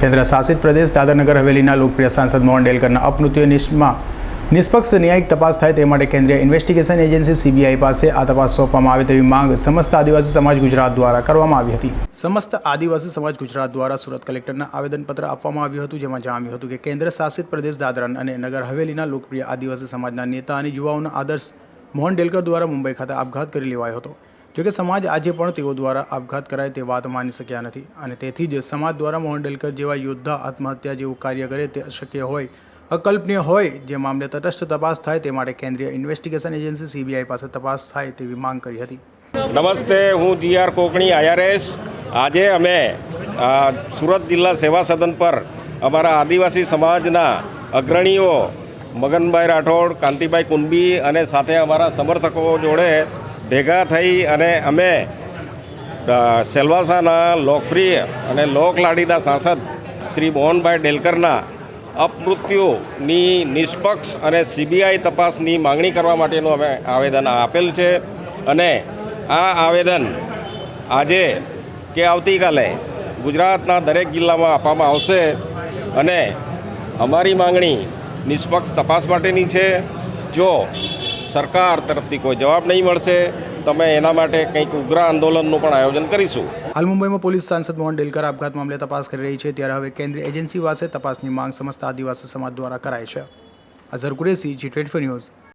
કેન્દ્ર શાસિત પ્રદેશ દાદરનગર હવેલીના લોકપ્રિય સાંસદ મોહન ડેલકરના અપમૃત્યુ નિષ્માં નિષ્પક્ષ ન્યાયિક તપાસ થાય તે માટે કેન્દ્રીય ઇન્વેસ્ટિગેશન એજન્સી સીબીઆઈ પાસે આ તપાસ સોંપવામાં આવે તેવી માંગ સમસ્ત આદિવાસી સમાજ ગુજરાત દ્વારા કરવામાં આવી હતી. સમસ્ત આદિવાસી સમાજ ગુજરાત દ્વારા સુરત કલેક્ટરના આવેદનપત્ર આપવામાં આવ્યું હતું, જેમાં જણાવ્યું હતું કે કેન્દ્ર શાસિત પ્રદેશ દાદરા અને નગર હવેલીના લોકપ્રિય આદિવાસી સમાજના નેતા અને યુવાઓના આદર્શ મોહન ડેલકર દ્વારા મુંબઈ ખાતે આપઘાત કરી લેવાયો હતો. જોકે સમાજ આજે પણ તેઓ દ્વારા આપઘાત કરાય તે વાત માની શક્યા નથી અને તેથી જ સમાજ દ્વારા મોહન ડેલકર જેવા યોદ્ધા આત્મહત્યા જેવું કાર્ય કરે તે અશક્ય હોય, અકલ્પનીય હોય જે મામલે તટસ્થ તપાસ થાય તે માટે કેન્દ્રીય ઇન્વેસ્ટિગેશન એજન્સી સીબીઆઈ પાસે તપાસ થાય તેવી માંગ કરી હતી. નમસ્તે, હું જી આર કોકણી આઈઆરએસ આજે અમે સુરત જિલ્લા સેવા સદન પર અમારા આદિવાસી સમાજના અગ્રણીઓ મગનભાઈ રાઠોડ, કાંતિભાઈ કુંબી અને સાથે અમારા સમર્થકો જોડે ભેગા થઈ અને અમે સેલવાસાના લોકપ્રિય અને લોકલાડીના સાંસદ શ્રી મોહનભાઈ ડેલકરના અપમૃત્યુની નિષ્પક્ષ અને સીબીઆઈ તપાસની માંગણી કરવા માટેનું અમે આવેદન આપેલ છે. અને આ આવેદન આજે કે આવતીકાલે ગુજરાતના દરેક જિલ્લામાં આપવામાં આવશે અને અમારી માંગણી નિષ્પક્ષ તપાસ માટેની છે. જો સરકાર તરફથી કોઈ જવાબ નહીં મળશે. તમે એના માટે કંઈક ઉગ્ર આંદોલનનું પણ આયોજન કરીશું. હાલ મુંબઈમાં પોલીસ સાંસદ મોહન ડેલકર આપઘાત મામલે તપાસ કરી રહી છે. ત્યારે હવે કેન્દ્રીય એજન્સી પાસે તપાસની માંગ સમસ્ત આદિવાસી સમાજ દ્વારા કરાય છે. Azhar Qureshi, G twenty news.